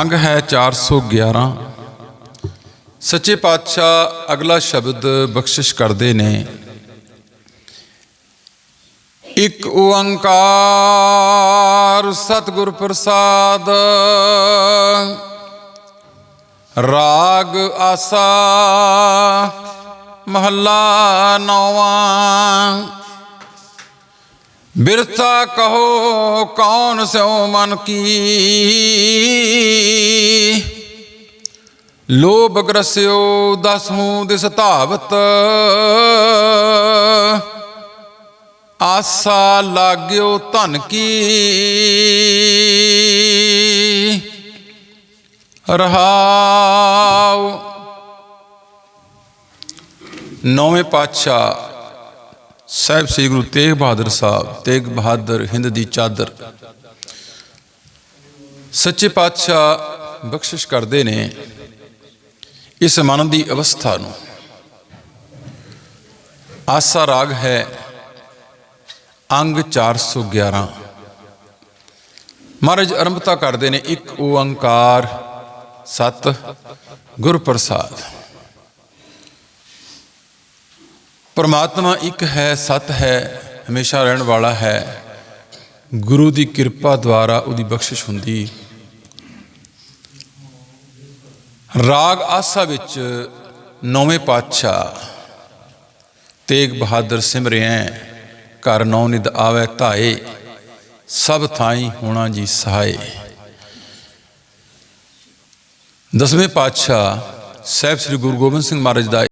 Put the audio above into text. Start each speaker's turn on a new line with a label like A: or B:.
A: ਅੰਗ ਹੈ 411 ਸੱਚੇ ਪਾਤਸ਼ਾਹ ਅਗਲਾ ਸ਼ਬਦ ਬਖਸ਼ਿਸ਼ ਕਰਦੇ ਨੇ। ਇਕ ਓੰਕਾਰ ਸਤਿਗੁਰ ਪ੍ਰਸਾਦ, ਰਾਗ ਆਸਾ, ਮਹੱਲਾ ਨੌਵਾਂ। ਬਿਰਤਾ ਕਹੋ ਕੌਣ ਸਿਉ ਮਨ ਕੀ? ਲੋਭ ਗ੍ਰਸਿਓ ਦਸਹੂ ਦਿਸ ਧਾਵਤ। ਆਸਾ ਲਾਗਿਓ ਧਨ ਕੀ? ਰਹਾਉ। ਨੌਵੇਂ ਪਾਤਸ਼ਾਹ ਸਾਹਿਬ ਸ੍ਰੀ ਗੁਰੂ ਤੇਗ ਬਹਾਦਰ ਸਾਹਿਬ, ਤੇਗ ਬਹਾਦਰ ਹਿੰਦ ਦੀ ਚਾਦਰ। ਸੱਚੇ ਪਾਤਸ਼ਾਹ ਬਖਸ਼ਿਸ਼ ਕਰਦੇ ਨੇ ਇਸ ਮਨ ਦੀ ਅਵਸਥਾ ਨੂੰ। ਆਸਾ ਰਾਗ ਹੈ ਅੰਗ 411 ਮਹਾਰਾਜ ਅਰੰਭਤਾ ਕਰਦੇ ਨੇ ਇੱਕ ਓੰਕਾਰ ਸਤ ਗੁਰ ਪ੍ਰਸਾਦ ਪਰਮਾਤਮਾ ਇੱਕ ਹੈ, ਸਤ ਹੈ, ਹਮੇਸ਼ਾ ਰਹਿਣ ਵਾਲਾ ਹੈ। ਗੁਰੂ ਦੀ ਕਿਰਪਾ ਦੁਆਰਾ ਉਹਦੀ ਬਖਸ਼ਿਸ਼ ਹੁੰਦੀ। ਰਾਗ ਆਸਾ ਵਿੱਚ ਨੌਵੇਂ ਪਾਤਸ਼ਾਹ ਤੇਗ ਬਹਾਦਰ ਸਿਮਰਿਐ ਘਰ ਨੌ ਨਿਦ ਆਵੇ ਧਾਏ, ਸਭ ਥਾਈ ਹੋਣਾ ਜੀ ਸਹਾਏ। ਦਸਵੇਂ ਪਾਤਸ਼ਾਹ ਸਾਹਿਬ ਸ੍ਰੀ ਗੁਰੂ ਗੋਬਿੰਦ ਸਿੰਘ ਮਹਾਰਾਜ ਦਾ